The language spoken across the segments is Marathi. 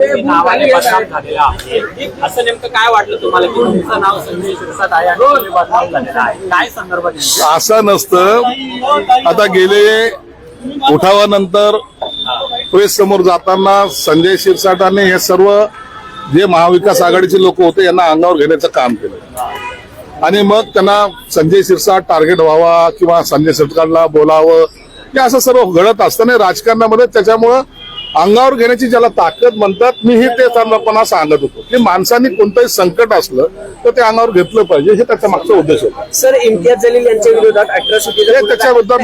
नावाने बदनाम झालेला आहे. असं नेमकं काय वाटलं तुम्हाला? की तुमचं नाव संजय शिरसाट आहे आणि तुम्ही बदनाम झालेला आहे. काय संदर्भ नेमका? असं नसतं. आता गेले उठावानंतर प्रेस समोर जाताना संजय शिरसाटाने हे सर्व जे महाविकास आघाडीचे लोक होते यांना अंगावर घेण्याचं काम केलं. आणि मग त्यांना संजय शिरसाट टार्गेट व्हावा किंवा संजय शिरसाटला बोलावं हे असं सर्व घडत असतं नाही राजकारणामध्ये त्याच्यामुळं अंगावर घेण्याची ज्याला ताकद म्हणतात मी हे ते त्यांना सांगत होतो की माणसांनी कोणतंही संकट असलं तर ते अंगावर घेतलं पाहिजे हे त्याचा मागचा उद्देश होता सर इम्तियाज जलील यांच्या विरोधात त्याच्याबद्दल.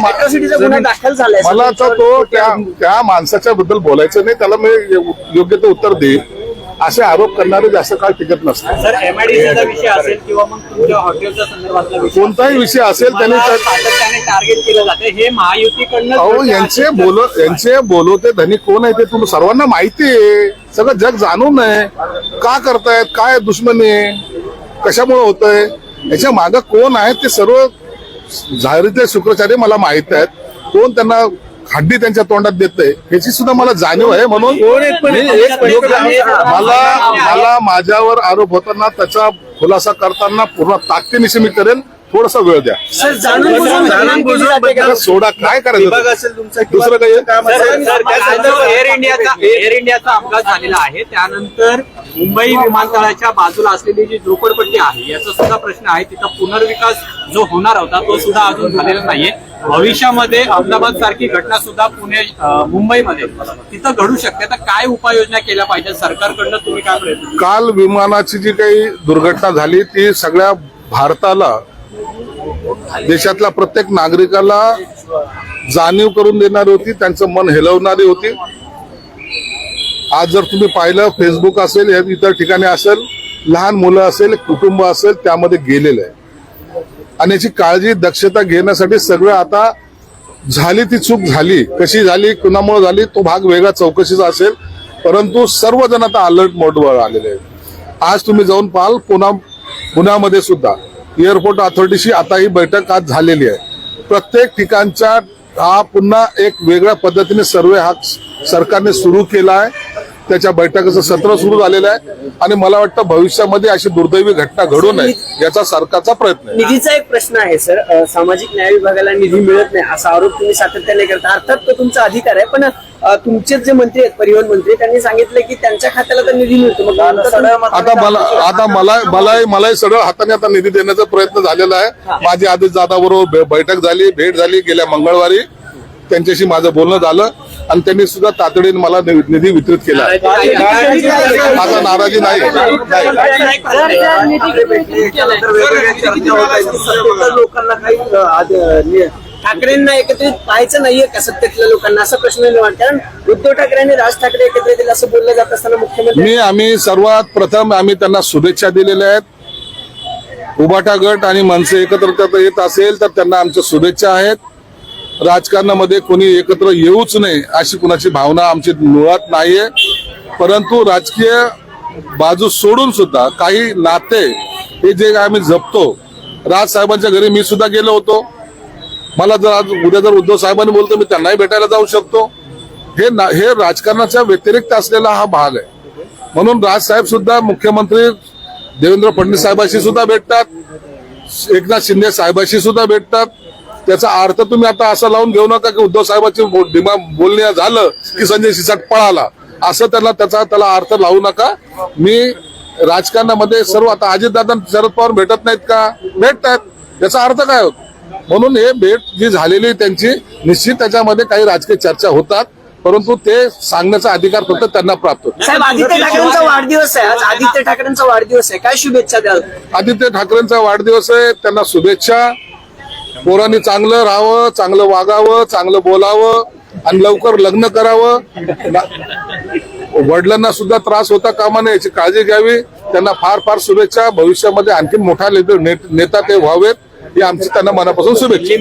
मला तर तो त्या त्या माणसाच्या बद्दल बोलायचं नाही त्याला मी योग्य ते उत्तर देईल असे आरोप करणारे जास्त काळ टिकत नसतात. कोणताही विषय असेल त्यांनी हे यांचे बोल यांचे बोलवते धनी कोण आहे ते तुम्ही सर्वांना माहिती आहे. सगळं जग जाणून आहे. का करतायत? काय दुश्मनी? आहे कशामुळे होतंय? याच्या मागं कोण आहे ते सर्व झारीतले शुक्राचार्य मला माहीत आहेत. कोण त्यांना हड्डी त्यांच्या तोंडात देतंय ह्याची सुद्धा मला जाणीव आहे. म्हणून मी एक योग्य- मला मला माझ्यावर आरोप होताना त्याचा खुलासा करताना पूर्ण ताकदीनिशी मी करेल थोडासा वेळ द्या. सोडा. काय करायचं दुसरं काही जो एअर इंडियाचा एअर इंडियाचा अपघात झालेला आहे. त्यानंतर मुंबई विमानतळाच्या बाजूला असलेली जी झोपडपट्टी आहे याचा सुद्धा प्रश्न आहे. तिथं पुनर्विकास जो होणार होता तो सुद्धा अजून झालेला नाहीये. भविष्यामध्ये अहमदाबाद सारखी घटना सुद्धा पुणे मुंबईमध्ये तिथं घडू शकते. तर काय उपाययोजना केल्या पाहिजे? सरकारकडनं तुम्ही काय प्रयत्न काल विमानाची जी काही दुर्घटना झाली ती सगळ्या भारताला देशातल्या प्रत्येक नागरिकाला जाणीव करून देणारी होती त्यांचं मन हेलवणारी होती. आज जर तुम्ही पाहिलं फेसबुक असेल इतर ठिकाणी असेल लहान मुलं असेल कुटुंब असेल त्यामध्ये गेलेलं आहे. आणि याची काळजी दक्षता घेण्यासाठी सगळं आता झाली ती चूक झाली. कशी झाली कुणामुळे झाली तो भाग वेगळा चौकशीचा असेल. परंतु सर्वजण आता अलर्ट मोडवर आलेले आहेत. आज तुम्ही जाऊन पाहाल पुन्हा पुण्यामध्ये सुद्धा. एअरपोर्ट अथॉरिटीशी आता ही बैठक आज झालेली आहे. प्रत्येक ठिकाणच्या हा पुन्हा एक वेगळ्या पद्धतीने सर्वे हा सरकारने सुरू केला आहे. त्याच्या बैठकीचं सत्र सुरू झालेलं आहे. आणि मला वाटतं भविष्यामध्ये अशी दुर्दैवी घटना घडू नये याचा सरकारचा प्रयत्न आहे. निधीचा एक प्रश्न आहे सर. सामाजिक न्याय विभागाला निधी मिळत नाही असा आरोप तुम्ही सातत्याने करता. अर्थात तो तुमचा अधिकार आहे पण तुमचेच जे मंत्री आहेत परिवहन मंत्री त्यांनी सांगितलं की त्यांच्या खात्याला तर निधी मिळतो. आता मला आता मला मलाही मलाही सरळ हाताने आता निधी देण्याचा प्रयत्न झालेला आहे. माझी आदेश दादा बरोबर बैठक झाली भेट झाली गेल्या मंगळवारी. त्यांच्याशी माझं बोलणं झालं. आणि त्यांनी सुद्धा तातडीने मला निधी वितरित केला आहे. आता नाराजी नाही. लोकांना काही ठाकरेंना एकत्रित पाहायचं नाहीये का सत्तेतल्या लोकांना असा प्रश्न निर्माण कारण उद्धव ठाकरे आणि राज ठाकरे एकत्र येतील असं बोललं जात असताना मुख्यमंत्री मी आम्ही सर्वात प्रथम आम्ही त्यांना शुभेच्छा दिलेल्या आहेत उबाटा गट आणि मनसे एकत्र येत असेल तर त्यांना आमच्या शुभेच्छा आहेत राजकारणामध्ये कोणी एकत्र येऊच नये अशी कुणाची भावना आमची मुळात नाहीये. परंतु राजकीय बाजू सोडून सुद्धा काही नाते हे जे आम्ही जपतो राज साहेबांच्या घरी मी सुद्धा गेलो होतो. मला जर आज उद्या जर उद्धव साहेबांनी बोलतो मी त्यांनाही भेटायला जाऊ शकतो. हे ना- हे राजकारणाच्या व्यतिरिक्त असलेला हा भाग आहे. म्हणून राजसाहेब सुद्धा मुख्यमंत्री देवेंद्र फडणवीस साहेबांशी सुद्धा भेटतात. एकनाथ शिंदे साहेबांशी सुद्धा भेटतात. त्याचा अर्थ तुम्ही आता असं लावून घेऊ नका की उद्धव साहेबांची बोलणे झालं की संजय सिसाट पळाला. असं त्याला त्याचा त्याला अर्थ लावू नका. मी राजकारणामध्ये सर्व आता अजितदादा शरद पवार भेटत नाहीत का? भेटतात याचा अर्थ काय होतो? म्हणून हे भेट जी झालेली त्यांची निश्चित त्याच्यामध्ये काही राजकीय चर्चा होतात परंतु ते सांगण्याचा अधिकार फक्त त्यांना प्राप्त होतो. आदित्य ठाकरेंचा वाढदिवस आहे. आज आदित्य ठाकरेंचा वाढदिवस आहे. काय शुभेच्छा द्याल? आदित्य ठाकरेंचा वाढदिवस आहे. त्यांना शुभेच्छा. पोरांनी चांगलं राहावं चांगलं वागावं चांगलं बोलावं आणि लवकर लग्न करावं. वडिलांना सुद्धा त्रास होता कामा नये याची काळजी घ्यावी. त्यांना फार फार शुभेच्छा. भविष्यामध्ये आणखी मोठा ने- नेता ते व्हावेत. ही आमची त्यांना मनापासून शुभेच्छा.